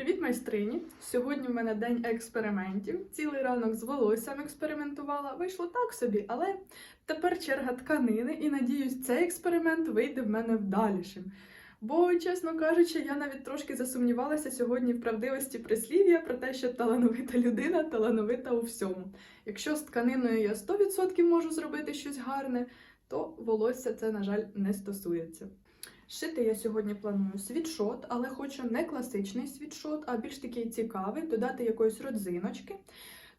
Привіт, майстрині! Сьогодні в мене день експериментів. Цілий ранок з волоссям експериментувала. Вийшло так собі, але тепер черга тканини, і надіюсь, цей експеримент вийде в мене вдалішим. Бо, чесно кажучи, я навіть трошки засумнівалася сьогодні в правдивості прислів'я про те, що талановита людина талановита у всьому. Якщо з тканиною я 100% можу зробити щось гарне, то волосся це, на жаль, не стосується. Шити я сьогодні планую світшот, але хочу не класичний світшот, а більш такий цікавий, додати якоїсь родзиночки.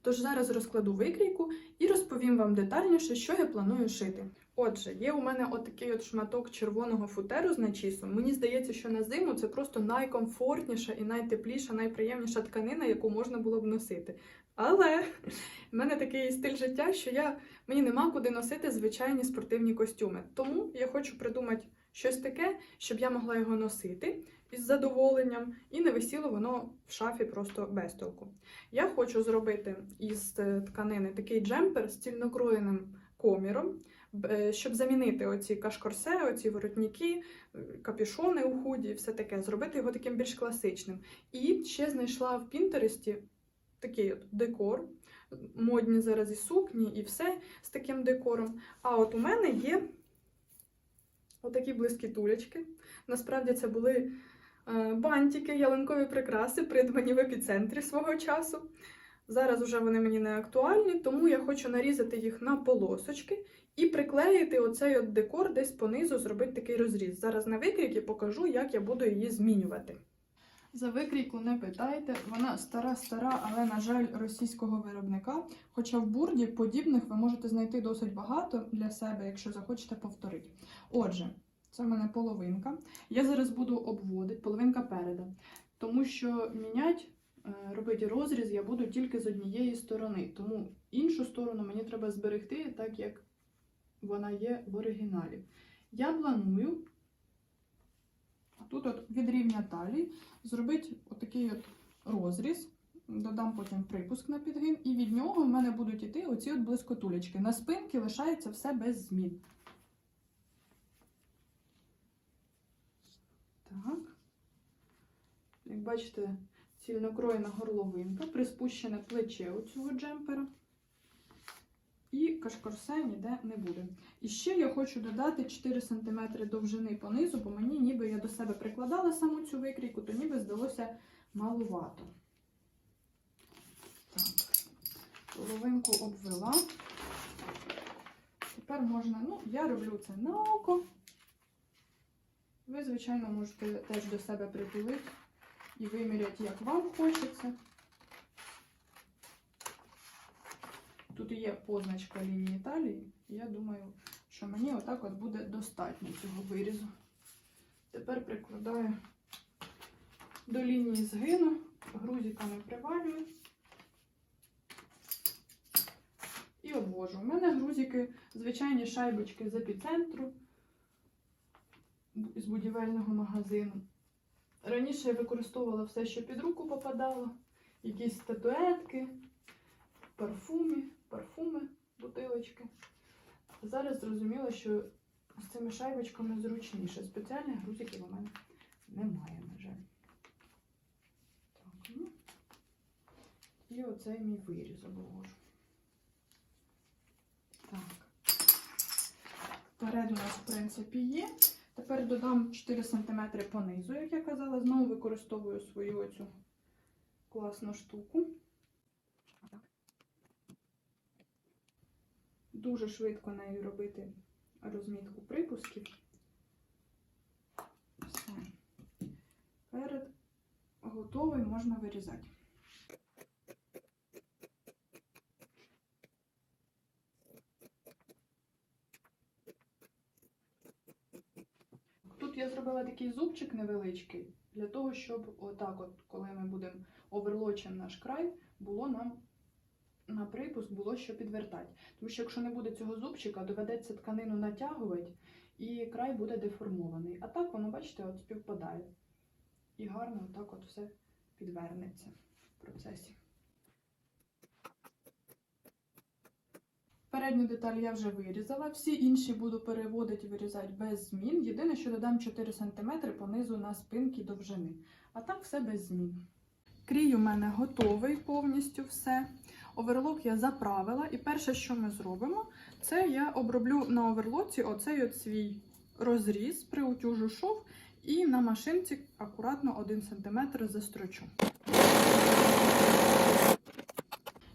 Тож зараз розкладу викрійку і розповім вам детальніше, що я планую шити. Отже, є у мене отакий от шматок червоного футеру з начісом. Мені здається, що на зиму це просто найкомфортніша і найтепліша, найприємніша тканина, яку можна було б носити. Але в мене такий стиль життя, що я мені нема куди носити звичайні спортивні костюми. Тому я хочу придумати щось таке, щоб я могла його носити із задоволенням, і не висіло воно в шафі просто без толку. Я хочу зробити із е, тканини такий джемпер з цільнокроєним коміром, е, щоб замінити оці кашкорсе, оці воротники, е, капюшони у худі, і все таке, зробити його таким більш класичним. І ще знайшла в Пінтересті такий от декор. Модні зараз і сукні, і все з таким декором. А от у мене є отакі близькі тулечки. Насправді це були е, бантики, ялинкові прикраси, придбані в епіцентрі свого часу. Зараз вже вони мені не актуальні, тому я хочу нарізати їх на полосочки і приклеїти оцей от декор десь понизу, зробити такий розріз. Зараз на викрійки покажу, як я буду її змінювати. За викрійку не питайте, вона стара-стара, але, на жаль, російського виробника. Хоча в бурді подібних ви можете знайти досить багато для себе, якщо захочете повторити. Отже, це в мене половинка. Я зараз буду обводити, половинка переда, тому що міняти, е, робити розріз я буду тільки з однієї сторони. Тому іншу сторону мені треба зберегти, так як вона є в оригіналі. Я планую тут от від рівня талії зробити отакий от розріз. Додам потім припуск на підгин, і від нього в мене будуть іти оці от блискотулечки. На спинці лишається все без змін. Так. Як бачите, цільнокроєна горловинка, приспущене плече у цього джемпера. І кашкорсе ніде не буде. І ще я хочу додати 4 см довжини понизу, бо мені ніби я до себе прикладала саму цю викрійку, то ніби здалося малувато. Так, половинку обвела. Тепер можна, ну, я роблю це на око. Ви, звичайно, можете теж до себе притулити і виміряти, як вам хочеться. Тут є позначка лінії талії, і я думаю, що мені отак от буде достатньо цього вирізу. Тепер прикладаю до лінії згину, грузиками привалюю і обвожу. У мене грузики, звичайні шайбочки з епіцентру з будівельного магазину. Раніше я використовувала все, що під руку попадало, якісь статуетки, парфуми. Зараз зрозуміла, що з цими шайбочками зручніше. Спеціальних грузиків у мене немає, на жаль. Так, ну. І оцей мій виріз обложу. Так. Перед у нас, в принципі, є. Тепер додам 4 см понизу, як я казала, знову використовую свою оцю класну штуку. Дуже швидко нею робити розмітку припусків. Все. Перед готовий можна вирізати. Тут я зробила такий зубчик невеличкий, для того, щоб отак, от, коли ми будемо оверлочимо наш край, було нам на припуск було що підвертати. Тому що якщо не буде цього зубчика, доведеться тканину натягувати і край буде деформований. А так воно, бачите, от співпадає. І гарно отак от все підвернеться в процесі. Передню деталь я вже вирізала, всі інші буду переводити і вирізати без змін. Єдине, що додам 4 см понизу на спинки довжини. А так все без змін. Крій у мене готовий повністю все. Оверлок я заправила, і перше, що ми зробимо, це я оброблю на оверлоці оцей от свій розріз, приутюжу шов і на машинці акуратно 1 см застрочу.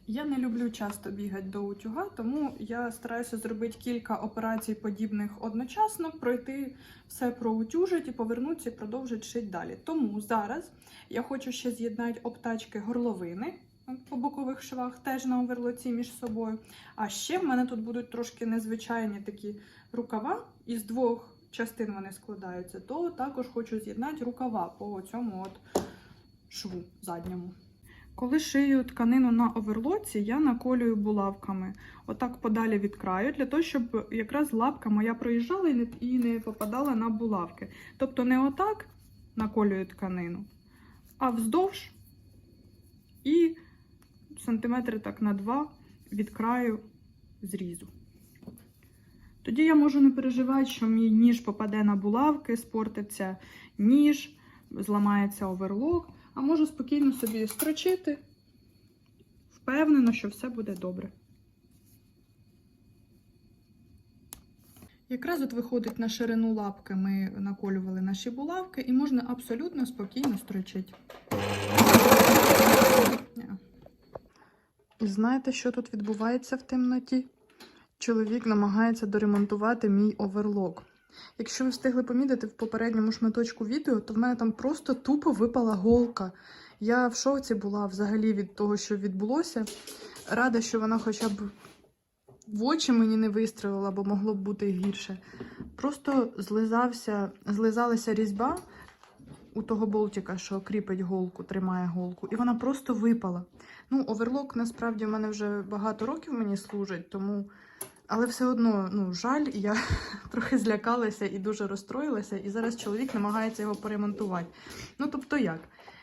Я не люблю часто бігати до утюга, тому я стараюся зробити кілька операцій подібних одночасно, пройти все проутюжити і повернутися і продовжити шити далі. Тому зараз я хочу ще з'єднати обтачки горловини по бокових швах, теж на оверлоці між собою. А ще в мене тут будуть трошки незвичайні такі рукава, із двох частин вони складаються, то також хочу з'єднати рукава по цьому от шву задньому. Коли шию тканину на оверлоці, я наколюю булавками, отак подалі від краю, для того, щоб якраз лапка моя проїжджала і не, попадала на булавки. Тобто не отак наколюю тканину, а вздовж і сантиметри так на два від краю зрізу. Тоді я можу не переживати, що мій ніж попаде на булавки, спортиться ніж, зламається оверлок, а можу спокійно собі строчити, впевнено, що все буде добре. Якраз от виходить на ширину лапки, ми наколювали наші булавки, і можна абсолютно спокійно строчити. І знаєте, що тут відбувається в темноті? Чоловік намагається доремонтувати мій оверлок. Якщо ви встигли помітити в попередньому шматочку відео, то в мене там просто тупо випала голка. Я в шоці була взагалі від того, що відбулося. Рада, що вона хоча б в очі мені не вистрілила, бо могло б бути гірше. Просто злизався, злизалася різьба у того болтика, що кріпить голку, тримає голку, і вона просто випала. Ну, оверлок насправді в мене вже багато років мені служить, тому. Але все одно, ну, жаль, я трохи злякалася і дуже розстроїлася, і зараз чоловік намагається його поремонтувати. Ну, тобто як?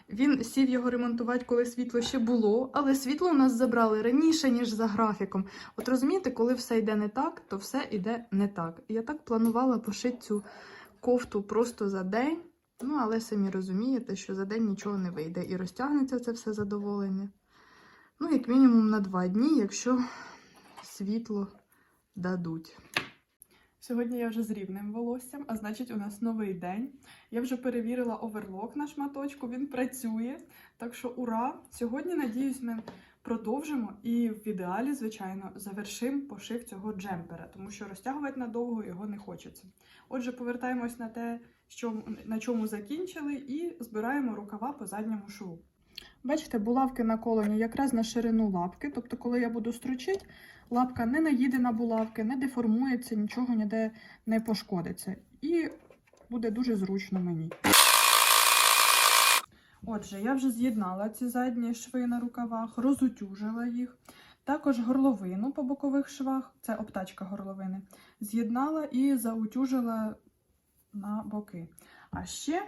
Він сів його ремонтувати, коли світло ще було, але світло у нас забрали раніше, ніж за графіком. От розумієте, коли все йде не так, то все йде не так. Я так планувала пошити цю кофту просто за день. Ну, але самі розумієте, що за день нічого не вийде. І розтягнеться це все задоволення. Ну, як мінімум на два дні, якщо світло дадуть. Сьогодні я вже з рівним волоссям, а значить, у нас новий день. Я вже перевірила оверлок на шматочку, він працює. Так що ура! Сьогодні, надіюсь, ми продовжимо і в ідеалі, звичайно, завершимо пошив цього джемпера, тому що розтягувати надовго його не хочеться. Отже, повертаємось на те, що, на чому закінчили, і збираємо рукава по задньому шву. Бачите, булавки наколені якраз на ширину лапки, тобто, коли я буду строчити, лапка не наїде на булавки, не деформується, нічого ніде не пошкодиться. І буде дуже зручно мені. Отже, я вже з'єднала ці задні шви на рукавах, розутюжила їх. Також горловину по бокових швах, це обтачка горловини, з'єднала і заутюжила на боки. А ще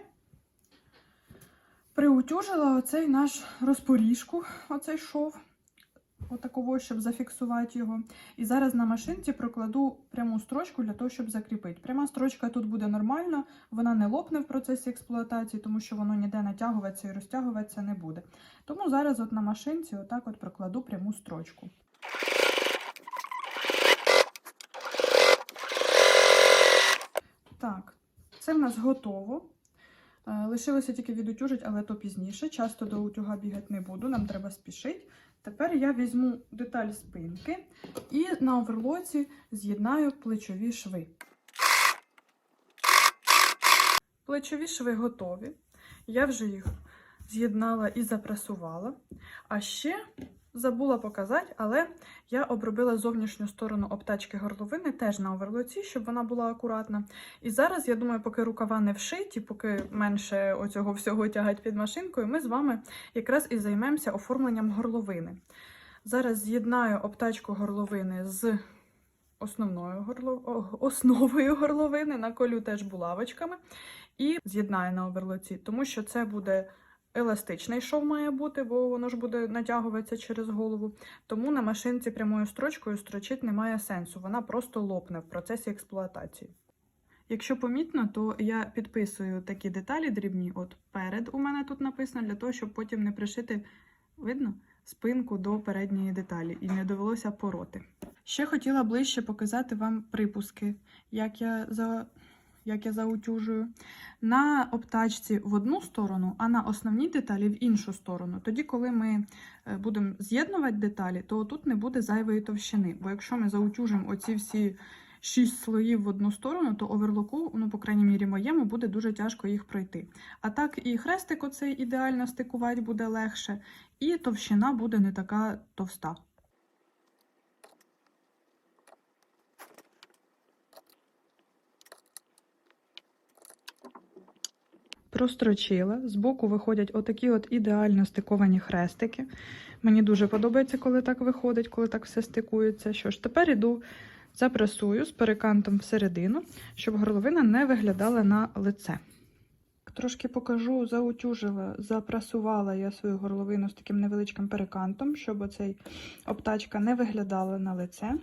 приутюжила оцей наш розпоріжку, оцей шов, отаково, щоб зафіксувати його. І зараз на машинці прокладу пряму строчку для того, щоб закріпити. Пряма строчка тут буде нормальна, вона не лопне в процесі експлуатації, тому що воно ніде натягуватися і розтягуватися не буде. Тому зараз от на машинці отак от прокладу пряму строчку. Так, це в нас готово. Е, Лишилося тільки відутюжить, але то пізніше. Часто до утюга бігати не буду, нам треба спішити. Тепер я візьму деталь спинки і на оверлоці з'єднаю плечові шви. Плечові шви готові. Я вже їх з'єднала і запресувала. А ще забула показати, але я обробила зовнішню сторону обтачки горловини теж на оверлоці, щоб вона була акуратна. І зараз, я думаю, поки рукава не вшиті, поки менше оцього всього тягать під машинкою, ми з вами якраз і займемося оформленням горловини. Зараз з'єднаю обтачку горловини з основною горло... основою горловини, наколю теж булавочками і з'єднаю на оверлоці, тому що це буде еластичний шов має бути, бо воно ж буде натягуватися через голову. Тому на машинці прямою строчкою строчити немає сенсу, вона просто лопне в процесі експлуатації. Якщо помітно, то я підписую такі деталі дрібні. От перед у мене тут написано, для того, щоб потім не пришити, видно, спинку до передньої деталі і не довелося пороти. Ще хотіла ближче показати вам припуски, як я за. Як я заутюжую, на обтачці в одну сторону, а на основній деталі в іншу сторону. Тоді, коли ми е, будемо з'єднувати деталі, то тут не буде зайвої товщини. Бо якщо ми заутюжимо оці всі шість слоїв в одну сторону, то оверлоку, ну, по крайній мірі, моєму, буде дуже тяжко їх пройти. А так і хрестик оцей ідеально стикувати буде легше, і товщина буде не така товста. Прострочила. Збоку виходять отакі от ідеально стиковані хрестики. Мені дуже подобається, коли так виходить, коли так все стикується. Що ж, тепер іду запресую з перекантом всередину, щоб горловина не виглядала на лице. Трошки покажу, заутюжила, запрасувала я свою горловину з таким невеличким перекантом, щоб оцей обтачка не виглядала на лице.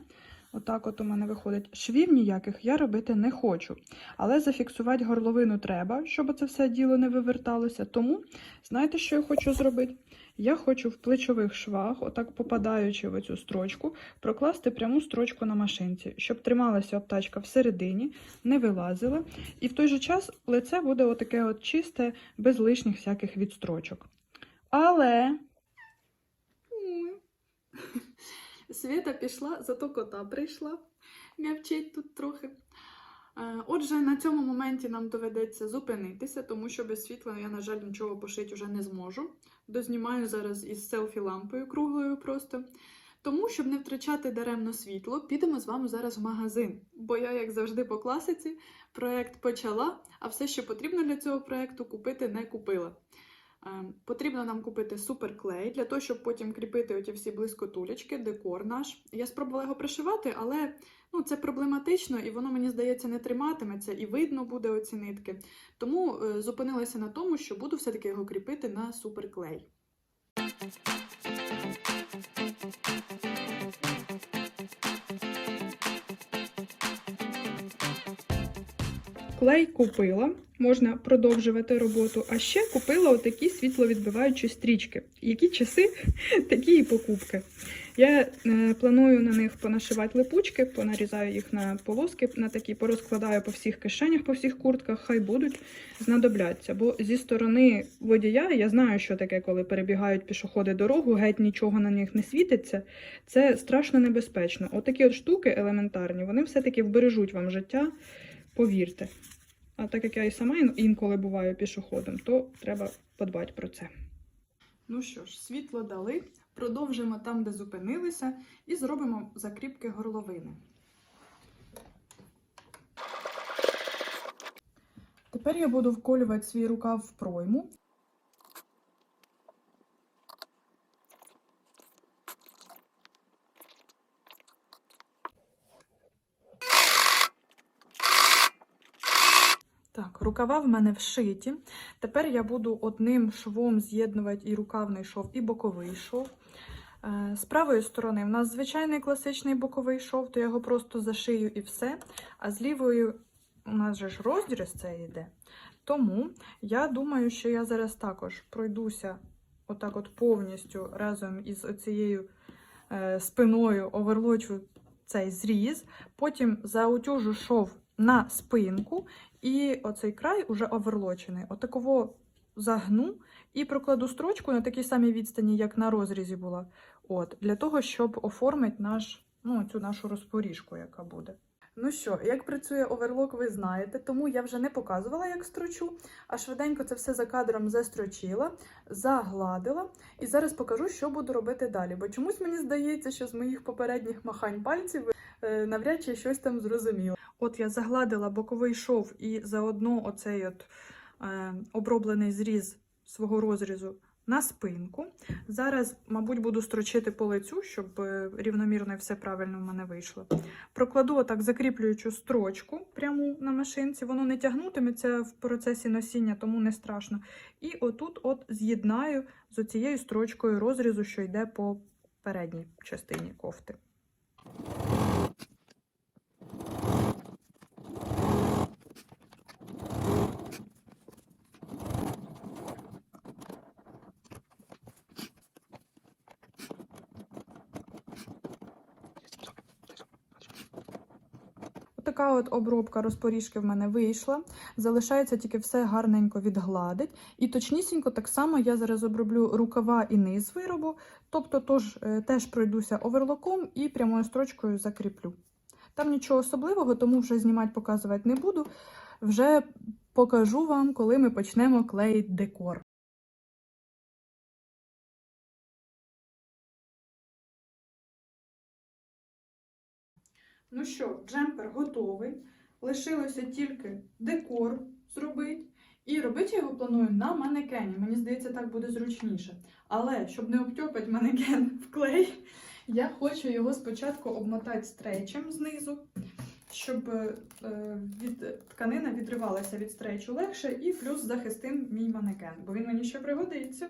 Отак от у мене виходить. Швів ніяких я робити не хочу. Але зафіксувати горловину треба, щоб це все діло не виверталося. Тому, знаєте, що я хочу зробити? Я хочу в плечових швах, отак попадаючи в цю строчку, прокласти пряму строчку на машинці, щоб трималася обтачка всередині, не вилазила. І в той же час лице буде отаке от чисте, без лишніх всяких відстрочок. Але. Світа пішла, зато кота прийшла. М'явчить тут трохи. Е, Отже, на цьому моменті нам доведеться зупинитися, тому що без світла я, на жаль, нічого пошити вже не зможу. Дознімаю зараз із селфі-лампою круглою просто. Тому, щоб не втрачати даремно світло, підемо з вами зараз в магазин. Бо я, як завжди, по класиці, проєкт почала, а все, що потрібно для цього проєкту, купити не купила. Е, Потрібно нам купити суперклей для того, щоб потім кріпити оті всі блискотулечки, декор наш. Я спробувала його пришивати, але ну, це проблематично і воно, мені здається, не триматиметься і видно буде оці нитки. Тому е, зупинилася на тому, що буду все-таки його кріпити на суперклей. Клей купила, можна продовжувати роботу. А ще купила отакі світловідбиваючі стрічки. Які часи, такі і покупки. Я е, планую на них понашивати липучки, понарізаю їх на полоски, на такі порозкладаю по всіх кишенях, по всіх куртках, хай будуть знадобляться. Бо зі сторони водія я знаю, що таке, коли перебігають пішоходи дорогу, геть нічого на них не світиться. Це страшно небезпечно. Отакі от штуки елементарні, вони все-таки вбережуть вам життя, повірте. А так як я і сама інколи буваю пішоходом, то треба подбати про це. Ну що ж, світло дали. Продовжимо там, де зупинилися, і зробимо закріпки горловини. Тепер я буду вколювати свій рукав в пройму. Так, рукава в мене вшиті. Тепер я буду одним швом з'єднувати і рукавний шов, і боковий шов. Е, З правої сторони в нас звичайний класичний боковий шов, то я його просто зашию і все. А з лівої у нас же ж розріз це йде. Тому я думаю, що я зараз також пройдуся отак от повністю разом із оцією е, спиною оверлочу цей зріз, потім заутюжу шов на спинку, і оцей край уже оверлочений. Отаково загну і прокладу строчку на такій самій відстані, як на розрізі була. От, для того, щоб оформити наш, ну, цю нашу розпоріжку, яка буде. Ну що, як працює оверлок, ви знаєте, тому я вже не показувала, як строчу, а швиденько це все за кадром застрочила, загладила. І зараз покажу, що буду робити далі. Бо чомусь мені здається, що з моїх попередніх махань пальців е, навряд чи щось там зрозуміло. От я загладила боковий шов і заодно оцей от е, оброблений зріз свого розрізу на спинку. Зараз, мабуть, буду строчити по лицю, щоб е, рівномірно і все правильно в мене вийшло. Прокладу отак закріплюючу строчку пряму на машинці. Воно не тягнутиметься в процесі носіння, тому не страшно. І отут от з'єднаю з оцією строчкою розрізу, що йде по передній частині кофти. Така от обробка розпоріжки в мене вийшла. Залишається тільки все гарненько відгладить. І точнісінько так само я зараз оброблю рукава і низ виробу, тобто тож, е, теж пройдуся оверлоком і прямою строчкою закріплю. Там нічого особливого, тому вже знімати, показувати не буду. Вже покажу вам, коли ми почнемо клеїти декор. Ну що, джемпер готовий. Лишилося тільки декор зробити. І робити його планую на манекені. Мені здається, так буде зручніше. Але щоб не обтьопати манекен в клей, я хочу його спочатку обмотати стрейчем знизу, щоб е, від, тканина відривалася від стрейчу легше, і плюс захистим мій манекен, бо він мені ще пригодиться.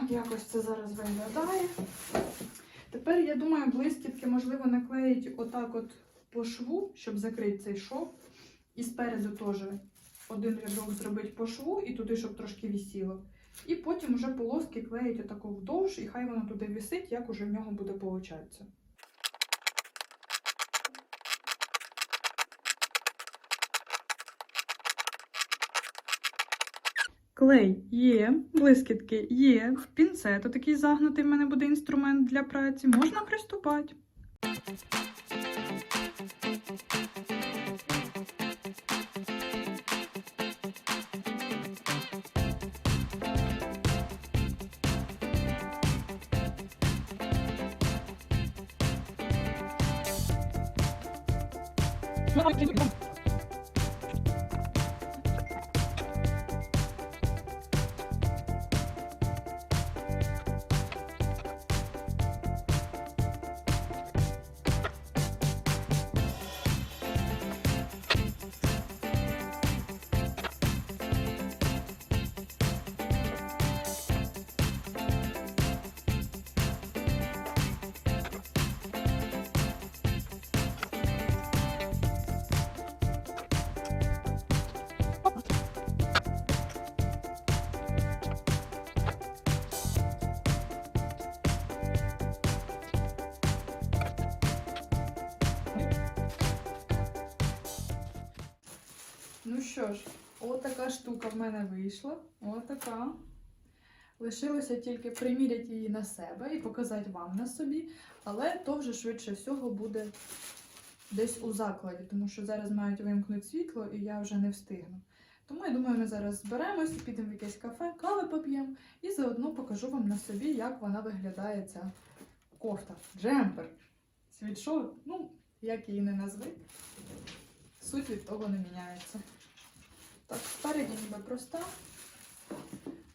Так, якось це зараз виглядає. Тепер, я думаю, блискітки можливо наклеїть отак от по шву, щоб закрити цей шов. І спереду теж один рядок зробити по шву і туди, щоб трошки висіло. І потім вже полоски клеїть отако вдовж, і хай воно туди висить, як уже в нього буде получатися. Клей є, блискітки є, пінцет такий загнутий в мене буде інструмент для праці. Можна приступати. Ну що ж, отака штука в мене вийшла. Отака. Лишилося тільки приміряти її на себе і показати вам на собі. Але то вже швидше всього буде десь у закладі, тому що зараз мають вимкнути світло і я вже не встигну. Тому я думаю, ми зараз зберемось, підемо в якесь кафе, кави поп'ємо і заодно покажу вам на собі, як вона виглядає ця кофта. Джемпер. Світшот, ну, як її не назви. Суть від того не міняється. Так, спереді ніби проста,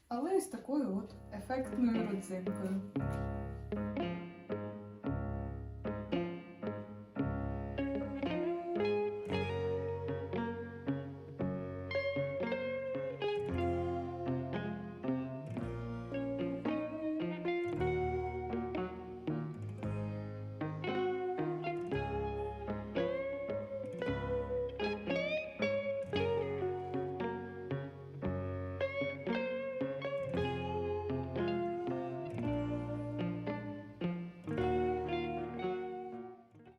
але з такою от ефектною родзинкою.